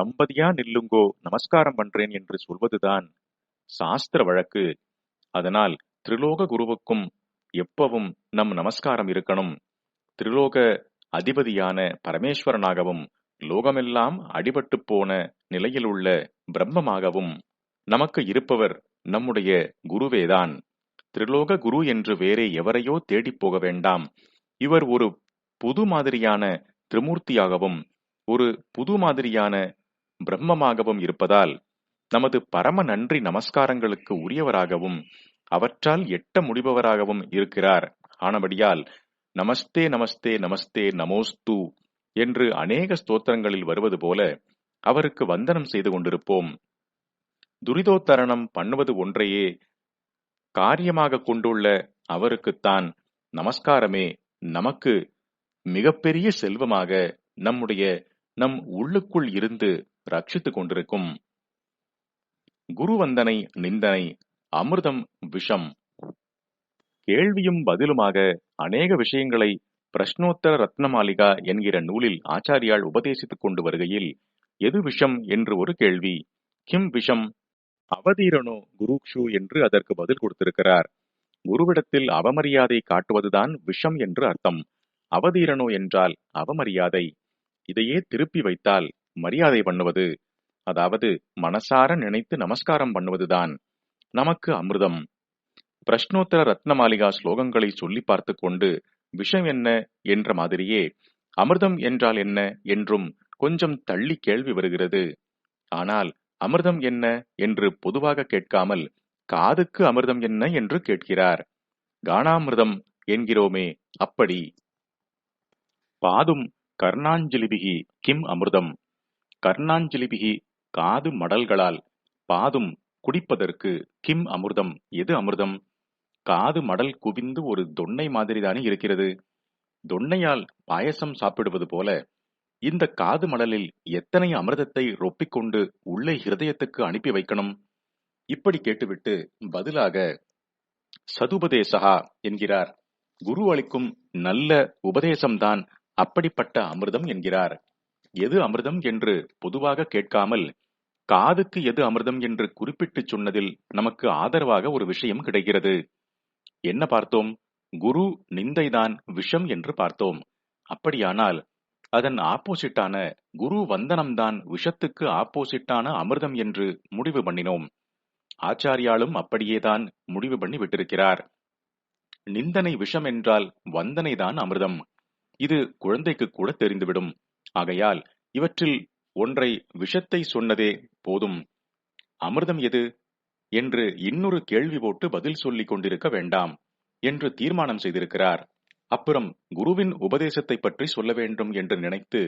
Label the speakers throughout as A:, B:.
A: தம்பதியா நில்லுங்கோ நமஸ்காரம் பண்றேன் என்று சொல்வதுதான் சாஸ்திர வழக்கு. அதனால் திரிலோக குருவுக்கும் எப்பவும் நம் நமஸ்காரம் இருக்கணும். திரிலோக அதிபதியான பரமேஸ்வரனாகவும் லோகமெல்லாம் அடிபட்டு போன நிலையில் உள்ள பிரம்மமாகவும் நமக்கு இருப்பவர் நம்முடைய குருவேதான். திரிலோக குரு என்று வேறே எவரையோ தேடிப் போக வேண்டாம். இவர் ஒரு புது மாதிரியான திரிமூர்த்தியாகவும் ஒரு புது மாதிரியான பிரம்மமாகவும் இருப்பதால் நமது பரம நன்றி நமஸ்காரங்களுக்கு உரியவராகவும் அவற்றால் எட்ட முடிபவராகவும் இருக்கிறார். ஆனபடியால் நமஸ்தே நமஸ்தே நமஸ்தே நமோஸ்து என்று அநேக ஸ்தோத்திரங்களில் வருவது போல அவருக்கு வந்தனம் செய்து கொண்டிருப்போம். துரிதோத்தரணம் பண்ணுவது ஒன்றையே காரியமாக கொண்டுள்ள அவருக்குத்தான் நமஸ்காரமே நமக்கு மிகப்பெரிய செல்வமாக நம்முடைய நம் உள்ளுக்குள் இருந்து ரட்சித்துக் கொண்டிருக்கும். குரு வந்தனை நிந்தனை அமிர்தம் விஷம். கேள்வியும் பதிலுமாக அநேக விஷயங்களை பிரஷ்னோத்தர ரத்னமாலிகா என்கிற நூலில் ஆச்சாரியால் உபதேசித்துக் கொண்டு வருகையில் எது விஷம்? என்று ஒரு கேள்வி. கிம் விஷம்? அவதீரனோ குருக்ஷு என்று அதற்கு பதில் கொடுத்திருக்கிறார். குருவிடத்தில் அவமரியாதை காட்டுவதுதான் விஷம் என்று அர்த்தம். அவதீரனோ என்றால் அவமரியாதை. இதையே திருப்பி வைத்தால் மரியாதை பண்ணுவது அதாவது மனசார நினைத்து நமஸ்காரம் பண்ணுவதுதான் நமக்கு அமிர்தம். பிரஷ்னோத்தர ரத்னமாலிகா ஸ்லோகங்களை சொல்லி பார்த்து கொண்டு விஷம் என்ன என்ற மாதிரியே அமிர்தம் என்றால் என்ன என்றும் கொஞ்சம் தள்ளி கேள்வி வருகிறது. ஆனால் அமிர்தம் என்ன என்று பொதுவாக கேட்காமல் காதுக்கு அமிர்தம் என்ன என்று கேட்கிறார். கானாமிர்தம் என்கிறோமே அப்படி. பாதும் கர்ணாஞ்சலிபிகி கிம் அமிர்தம். கர்ணாஞ்சலிபிகி காது மடல்களால் பாதும் குடிப்பதற்கு கிம் அமிர்தம்? எது அமிர்தம்? காது மடல் குவிந்து ஒரு தொன்னை மாதிரிதானே இருக்கிறது. தொன்னையால் பாயசம் சாப்பிடுவது போல இந்த காது மடலில் எத்தனை அமிர்தத்தை ரொப்பிக்கொண்டு உள்ளே ஹிருதயத்துக்கு அனுப்பி வைக்கணும்? இப்படி கேட்டுவிட்டு பதிலாக சதுபதேசகா என்கிறார். குரு அளிக்கும் நல்ல உபதேசம்தான் அப்படிப்பட்ட அமிர்தம் என்கிறார். எது அமிர்தம் என்று பொதுவாக கேட்காமல் காதுக்கு எது அமிர்தம் என்று குறிப்பிட்டு சொன்னதில் நமக்கு ஆதரவாக ஒரு விஷயம் கிடைக்கிறது. என்ன பார்த்தோம்? குரு நிந்தைதான் விஷம் என்று பார்த்தோம். அப்படியானால் அதன் ஆப்போசிட்டான குரு வந்தனம்தான் விஷத்துக்கு ஆப்போசிட்டான அமிர்தம் என்று முடிவு பண்ணினோம். ஆச்சாரியாலும் அப்படியேதான் முடிவு பண்ணி விட்டிருக்கிறார். நிந்தனை விஷம் என்றால் வந்தனைதான் அமிர்தம். இது குழந்தைக்கு கூட தெரிந்துவிடும். ஆகையால் இவற்றில் ஒன்றை விஷத்தை சொன்னதே போதும். அமிர்தம் எது? என்று இன்னொரு கேள்வி போட்டு பதில் சொல்லிக் கொண்டிருக்க வேண்டாம் என்று தீர்மானம் செய்திருக்கிறார். அப்புறம் குருவின் உபதேசத்தை பற்றி சொல்ல வேண்டும் என்று நினைத்து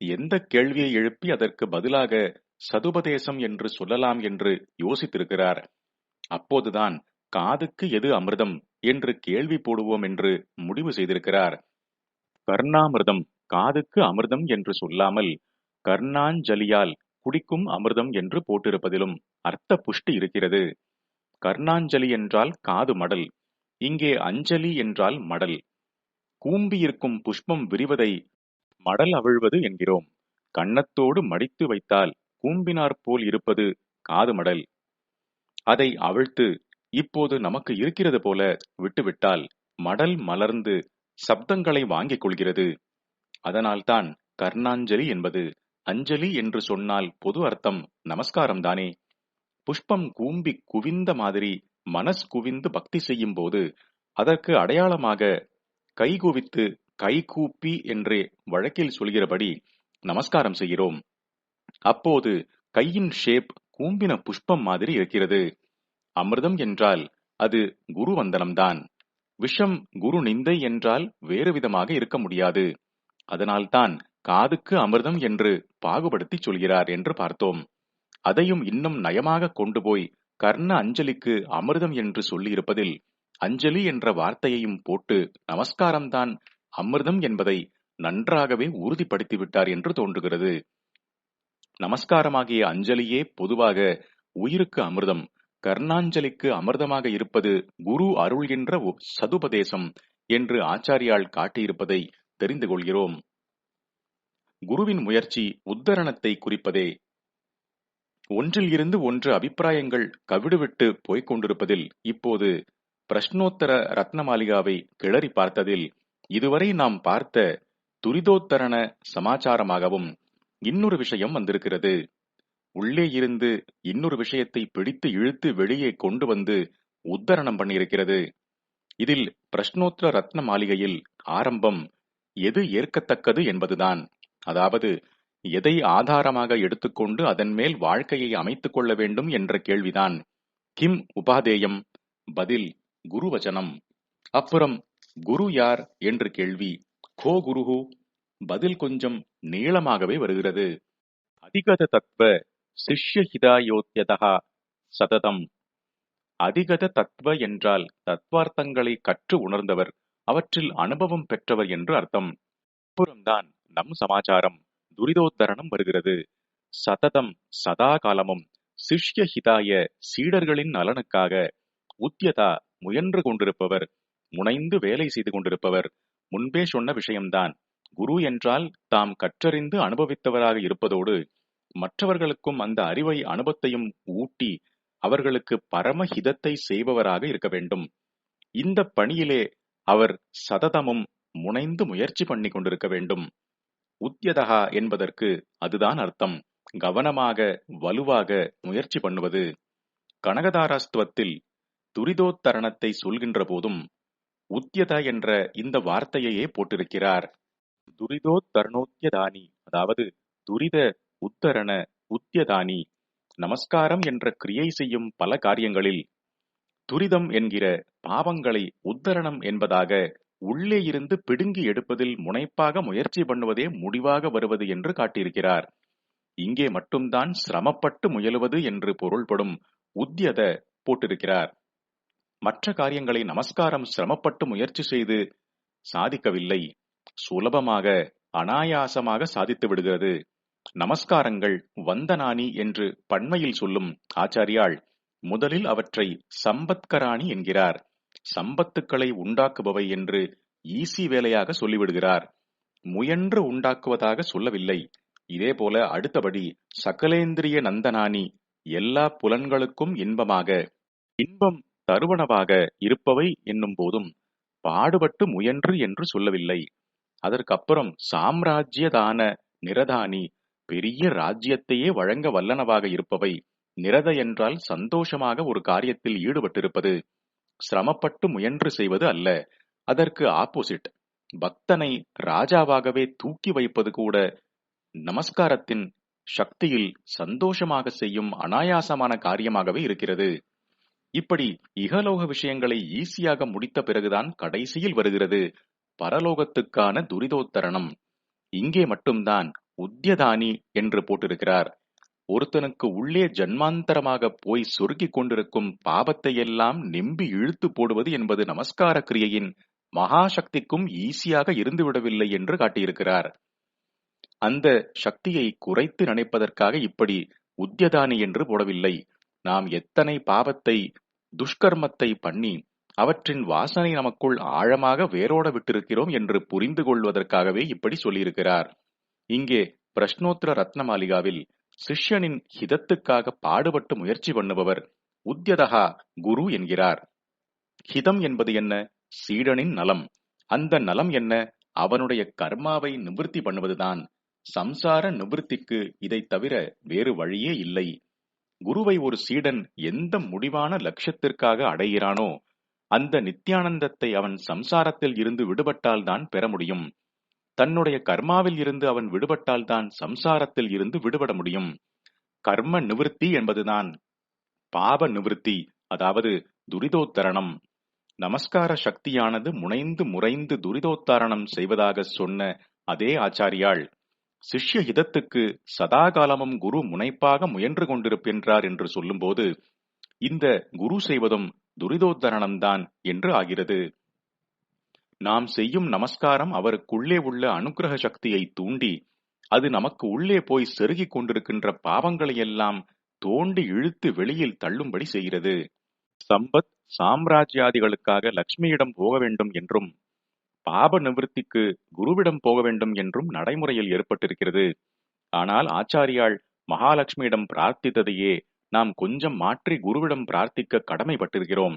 A: எந்த கேள்வியை எழுப்பி அதற்கு பதிலாக சதுபதேசம் என்று சொல்லலாம் என்று யோசித்திருக்கிறார். அப்போதுதான் காதுக்கு எது அமிர்தம் என்று கேள்வி போடுவோம் என்று முடிவு செய்திருக்கிறார். கர்ணாமிர்தம். காதுக்கு அமிர்தம் என்று சொல்லாமல் கர்ணாஞ்சலியால் குடிக்கும் அமிர்தம் என்று போட்டிருப்பதிலும் அர்த்த புஷ்டி இருக்கிறது. கர்ணாஞ்சலி என்றால் காது மடல் இங்கே அஞ்சலி என்றால் மடல். கூம்பியிருக்கும் புஷ்பம் விரிவதை மடல் அவிழ்வது என்கிறோம். கன்னத்தோடு மடித்து வைத்தால் கூம்பினாற் போல் இருப்பது காது மடல். அதை அவிழ்த்து இப்போது நமக்கு இருக்கிறது போல விட்டுவிட்டால் மடல் மலர்ந்து சப்தங்களை வாங்கிக் கொள்கிறது. அதனால்தான் கர்ணாஞ்சலி என்பது அஞ்சலி என்று சொன்னால் பொது அர்த்தம் நமஸ்காரம் தானே புஷ்பம் கூம்பி குவிந்த மாதிரி மனஸ் குவிந்து பக்தி செய்யும் போது அதற்கு அடையாளமாக கைகுவித்து கைகூப்பி என்றே வழக்கில் சொல்கிறபடி நமஸ்காரம் செய்கிறோம். அப்போது கையின் ஷேப் கூம்பின புஷ்பம் மாதிரி இருக்கிறது. அமிர்தம் என்றால் அது குரு வந்தனம்தான் விஷம் குரு நிந்தை என்றால் வேறு விதமாக இருக்க முடியாது. அதனால்தான் காதுக்கு அமிர்தம் என்று பாகுபடுத்தி சொல்கிறார் என்று பார்த்தோம். அதையும் இன்னும் நயமாக கொண்டு போய் கர்ண அஞ்சலிக்கு அமிர்தம் என்று சொல்லியிருப்பதில் அஞ்சலி என்ற வார்த்தையையும் போட்டு நமஸ்காரம்தான் அமிர்தம் என்பதை நன்றாகவே உறுதிப்படுத்திவிட்டார் என்று தோன்றுகிறது. நமஸ்காரமாகிய அஞ்சலியே பொதுவாக உயிருக்கு அமிர்தம் கர்ணாஞ்சலிக்கு அமிர்தமாக இருப்பது குரு அருள்கின்ற சதுபதேசம் என்று ஆச்சாரியால் காட்டியிருப்பதை தெரிந்து கொள்கிறோம் குருவின் முயற்சி உத்தரணத்தை குறிப்பதே. ஒன்றில் இருந்து ஒன்று அபிப்பிராயங்கள் கவிடுவிட்டு போய்க் கொண்டிருப்பதில் இப்போது பிரஷ்னோத்தர ரத்னமாலிகாவை கிளறி பார்த்ததில் இதுவரை நாம் பார்த்த துரிதோத்தரண சமாச்சாரமாகவும் இன்னொரு விஷயம் வந்திருக்கிறது. உள்ளே இருந்து இன்னொரு விஷயத்தை பிடித்து இழுத்து வெளியே கொண்டு வந்து உத்தரணம் பண்ணியிருக்கிறது. இதில் பிரஷ்னோத்தர ரத்ன மாளிகையில் ஆரம்பம் எது ஏற்கத்தக்கது என்பதுதான். அதாவது எதை ஆதாரமாக எடுத்துக்கொண்டு அதன் மேல் வாழ்க்கையை அமைத்துக் கொள்ள வேண்டும் என்ற கேள்விதான். கிம் உபாதேயம் பதில் குருவச்சனம். அப்புறம் குரு யார் என்று கேள்வி. கோ குருஹு பதில் கொஞ்சம் நீளமாகவே வருகிறது. அதிகத தத்துவ சிஷ்ய ஹிதாயோத்தியதா சததம். அதிகத தத்துவ என்றால் தத்வார்த்தங்களை கற்று உணர்ந்தவர். அவற்றில் அனுபவம் பெற்றவர் என்று அர்த்தம். அப்புறம்தான் நம் சமாச்சாரம் துரிதோத்தரணம் வருகிறது. சததம் சதா காலமும் சிஷ்ய ஹிதாய சீடர்களின் நலனுக்காக உத்தியதா முயன்று கொண்டிருப்பவர் முனைந்து வேலை செய்து கொண்டிருப்பவர் முன்பே சொன்ன விஷயம்தான். குரு என்றால் தாம் கற்றறிந்து அனுபவித்தவராக இருப்பதோடு மற்றவர்களுக்கும் அந்த அறிவை அனுபவத்தையும் ஊட்டி அவர்களுக்கு பரம ஹிதத்தை செய்பவராக இருக்க வேண்டும். இந்த பணியிலே அவர் சததமும் முனைந்து முயற்சி பண்ணி கொண்டிருக்க வேண்டும். உத்தியதகா என்பதற்கு அதுதான் அர்த்தம். கவனமாக வலுவாக முயற்சி பண்ணுவது. கனகதாராஸ்துவத்தில் துரிதோத்தரணத்தை சொல்கின்ற போதும் உத்தியத என்ற இந்த வார்த்தையையே போட்டிருக்கிறார். துரிதோத்தரணோத்தியதானி அதாவது துரித உத்தரண உத்தியதானி நமஸ்காரம் என்ற கிரியை செய்யும் பல காரியங்களில் துரிதம் என்கிற பாவங்களை உத்தரணம் என்பதாக உள்ளே இருந்து பிடுங்கி எடுப்பதில் முனைப்பாக முயற்சி பண்ணுவதே முடிவாக வருவது என்று காட்டியிருக்கிறார். இங்கே மட்டும்தான் சிரமப்பட்டு முயலுவது என்று பொருள்படும் உத்தியத போட்டிருக்கிறார். மற்ற காரியங்களை நமஸ்காரம் சிரமப்பட்டு முயற்சி செய்து சாதிக்கவில்லை. சுலபமாக அனாயாசமாக சாதித்து விடுகிறது. நமஸ்காரங்கள் வந்தனானி என்று பண்மையில் சொல்லும் ஆச்சாரியாள் முதலில் அவற்றை சம்பத்கராணி என்கிறார். சம்பத்துக்களை உண்டாக்குபவை என்று ஈசி வேலையாக சொல்லிவிடுகிறார். முயன்று உண்டாக்குவதாக சொல்லவில்லை. இதேபோல அடுத்தபடி சகலேந்திரிய நந்தனானி எல்லா புலன்களுக்கும் இன்பமாக இன்பம் தருவனவாக இருப்பவை என்னும் போதும் பாடுபட்டு முயன்று என்று சொல்லவில்லை. அதற்கப்புறம் சாம்ராஜ்யதான நிரதானி பெரிய ராஜ்யத்தையே வழங்க வல்லனவாக இருப்பவை நிரத என்றால் சந்தோஷமாக ஒரு காரியத்தில் ஈடுபட்டிருப்பது. சிரமப்பட்டு முயன்று செய்வது அல்ல. அதற்கு ஆப்போசிட். பக்தனை ராஜாவாகவே தூக்கி வைப்பது கூட நமஸ்காரத்தின் சக்தியில் சந்தோஷமாக செய்யும் அனாயாசமான காரியமாகவே இருக்கிறது. இப்படி இகலோக விஷயங்களை ஈஸியாக முடித்த பிறகுதான் கடைசியில் வருகிறது பரலோகத்துக்கான துரிதோத்தரணம். இங்கே மட்டும்தான் உத்தியதானி என்று போட்டிருக்கிறார். ஒருத்தனுக்கு உள்ளே ஜன்மாந்தரமாக போய் சொருகிக் கொண்டிருக்கும் பாபத்தை எல்லாம் நெம்பி இழுத்து போடுவது என்பது நமஸ்கார கிரியையின் மகாசக்திக்கும் ஈஸியாக இருந்துவிடவில்லை என்று காட்டியிருக்கிறார். அந்த சக்தியை குறைத்து நினைப்பதற்காக இப்படி உத்தியதானி என்று போடவில்லை. நாம் எத்தனை பாவத்தை துஷ்கர்மத்தை பண்ணி அவற்றின் வாசனை நமக்குள் ஆழமாக வேரோட விட்டிருக்கிறோம் என்று புரிந்து கொள்வதற்காகவே இப்படி சொல்லியிருக்கிறார். இங்கே பிரஷ்னோத்திர ரத்னமாலிகாவில் சிஷ்யனின் ஹிதத்துக்காக பாடுபட்டு முயற்சி பண்ணுபவர் உத்தியதகா குரு என்கிறார். ஹிதம் என்பது என்ன? சீடனின் நலம். அந்த நலம் என்ன? அவனுடைய கர்மாவை நிவர்த்தி பண்ணுவதுதான். சம்சார நிவர்த்திக்கு இதை தவிர வேறு வழியே இல்லை. குருவை ஒரு சீடன் எந்த முடிவான லட்சியத்திற்காக அடைகிறானோ அந்த நித்யானந்தத்தை அவன் சம்சாரத்தில் இருந்து விடுபட்டால்தான் பெற முடியும். தன்னுடைய கர்மாவில் இருந்து அவன் விடுபட்டால்தான் சம்சாரத்தில் இருந்து விடுபட முடியும். கர்ம நிவிருத்தி என்பதுதான் பாப நிவிருத்தி அதாவது துரிதோத்தரணம். நமஸ்கார சக்தியானது முனைந்து முறைந்து துரிதோத்தாரணம் செய்வதாக சொன்ன அதே ஆச்சாரியாள் சிஷ்ய ஹிதத்துக்கு சதாகாலமும் குரு முனைப்பாக முயன்று கொண்டிருக்கின்றார் என்று சொல்லும்போது இந்த குரு செய்வதும் துரிதோத்தரணம்தான் என்று ஆகிறது. நாம் செய்யும் நமஸ்காரம் அவருக்குள்ளே உள்ள அனுகிரக சக்தியை தூண்டி அது நமக்கு உள்ளே போய் செருகிக் கொண்டிருக்கின்ற பாவங்களையெல்லாம் தோண்டி இழுத்து வெளியில் தள்ளும்படி செய்கிறது. சம்பத் சாம்ராஜ்யாதிகளுக்காக லக்ஷ்மியிடம் போக வேண்டும் என்றும் பாப நிவர்த்திக்கு குருவிடம் போக வேண்டும் என்றும் நடைமுறையில் ஏற்பட்டிருக்கிறது. ஆனால் ஆச்சாரியாள் மகாலட்சுமியிடம் பிரார்த்தித்ததையே நாம் கொஞ்சம் மாற்றி குருவிடம் பிரார்த்திக்க கடமைப்பட்டிருக்கிறோம்.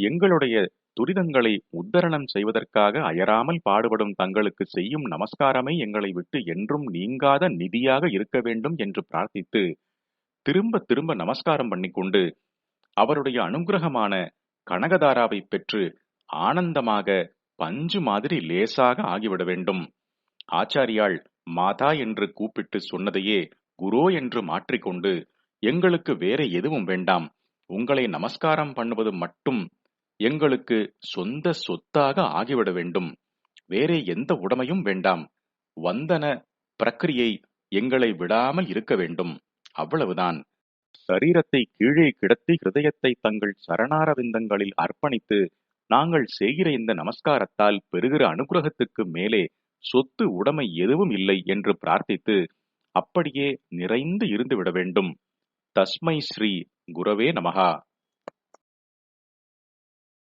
A: எங்களுடைய துரிதங்களை உத்தரணம் செய்வதற்காக அயராமல் பாடுபடும் தங்களுக்கு செய்யும் நமஸ்காரமே எங்களை விட்டு என்றும் நீங்காத நிதியாக இருக்க வேண்டும் என்று பிரார்த்தித்து திரும்ப திரும்ப நமஸ்காரம் பண்ணிக்கொண்டு அவருடைய அனுகிரகமான கனகதாராவை பெற்று ஆனந்தமாக பஞ்சு மாதிரி லேசாக ஆகிவிட வேண்டும். ஆச்சாரியாள் மாதா என்று கூப்பிட்டு சொன்னதையே குரோ என்று மாற்றிக்கொண்டு எங்களுக்கு வேற எதுவும் வேண்டாம். உங்களை நமஸ்காரம் பண்ணுவது மட்டும் எங்களுக்கு சொந்த சொத்தாக ஆகிவிட வேண்டும். வேறே எந்த உடமையும் வேண்டாம். வந்தன பிரக்கிரியை எங்களை விடாமல் இருக்க வேண்டும். அவ்வளவுதான். சரீரத்தை கீழே கிடத்தி ஹிருதயத்தை தங்கள் சரணாரவிந்தங்களில் அர்ப்பணித்து நாங்கள் செய்கிற இந்த நமஸ்காரத்தால் பெறுகிற அனுகிரகத்துக்கு மேலே சொத்து உடைமை எதுவும் இல்லை என்று பிரார்த்தித்து அப்படியே நிறைந்து இருந்து விட வேண்டும். தஸ்மை ஸ்ரீ குரவே நமகா